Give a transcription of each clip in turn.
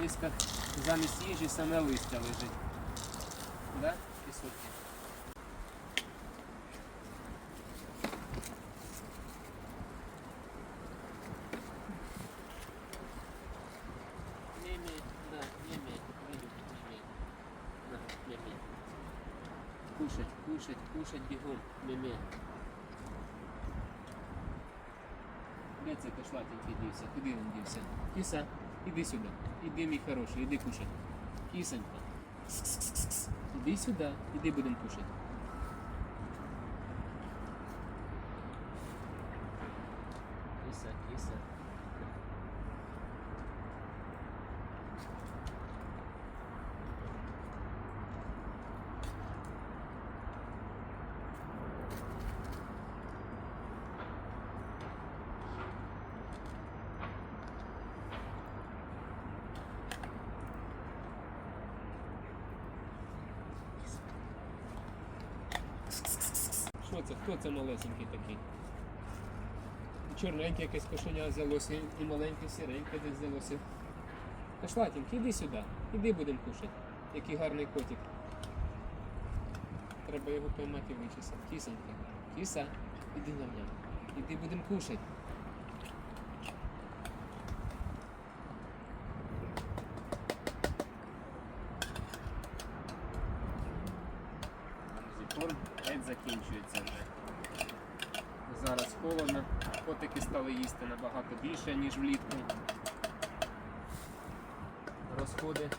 Миска замість їжі саме листя лежить. Да? На. Кушать, кушать, кушать бігом, мімі. Де це кошлатенький дівся? Куди він дівся? Кіса, іди сюди. Іди, мій хороший, іди кушать. Кисенька. Іди сюди, іди будемо кушати. Що це? Хто це малесенький такий? Чорненьке якесь кошеня взялося, і маленьке сіреньке десь взялося. Кошлатенький, іди сюди, іди будемо кушати. Який гарний котик. Треба його поймати і вичесати. Кисонька. Кіса, іди на мене. Іди будемо кушати. Корм геть закінчується вже. Зараз холодно, котики стали їсти набагато більше, ніж влітку. Розходи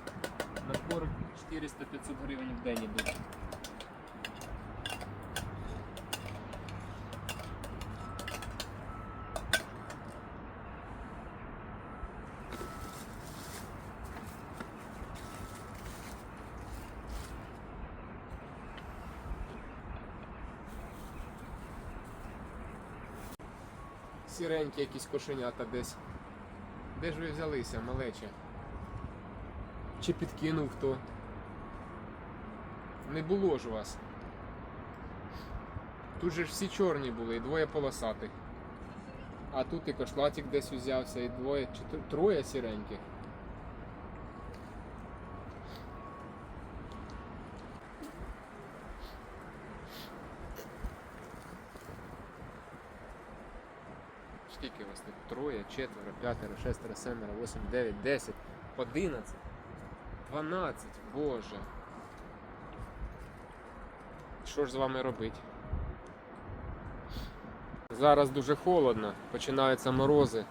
на корм 400-500 гривень в день ідуть. Сіренькі якісь кошенята десь. Де ж ви взялися, малече? Чи підкинув хто? Не було ж вас. Тут же ж всі чорні були, і двоє полосатих. А тут і кошлатик десь узявся, і двоє, чи троє сіреньких. Скільки вас тут? Троє, четверо, п'ятеро, шестеро, семеро, восемь, дев'ять, десять, одинадцять, дванадцять, боже. Що ж з вами робити? Зараз дуже холодно, починаються морози.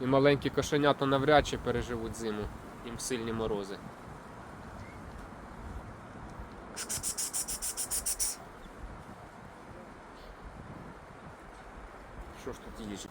І маленькі кошенята навряд чи переживуть зиму. Їм сильні морози. Що ж тут їжі?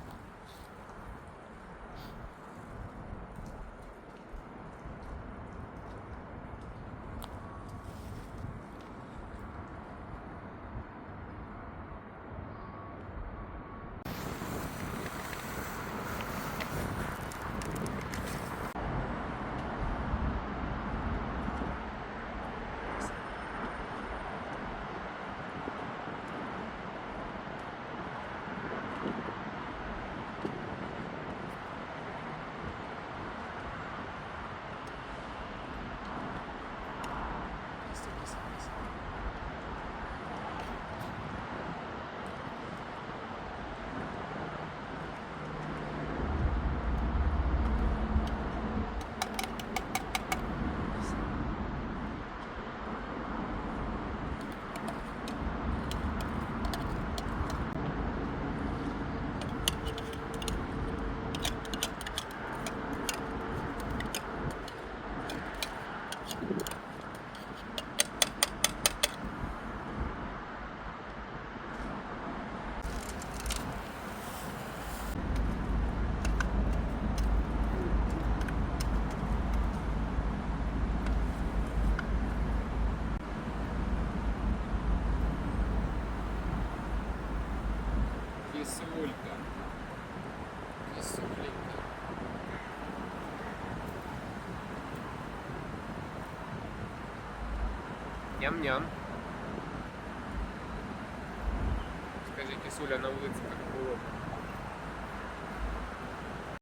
Кисулька. Кисуленька. Ням-ням. Скажи, кисуля на улице как холодно.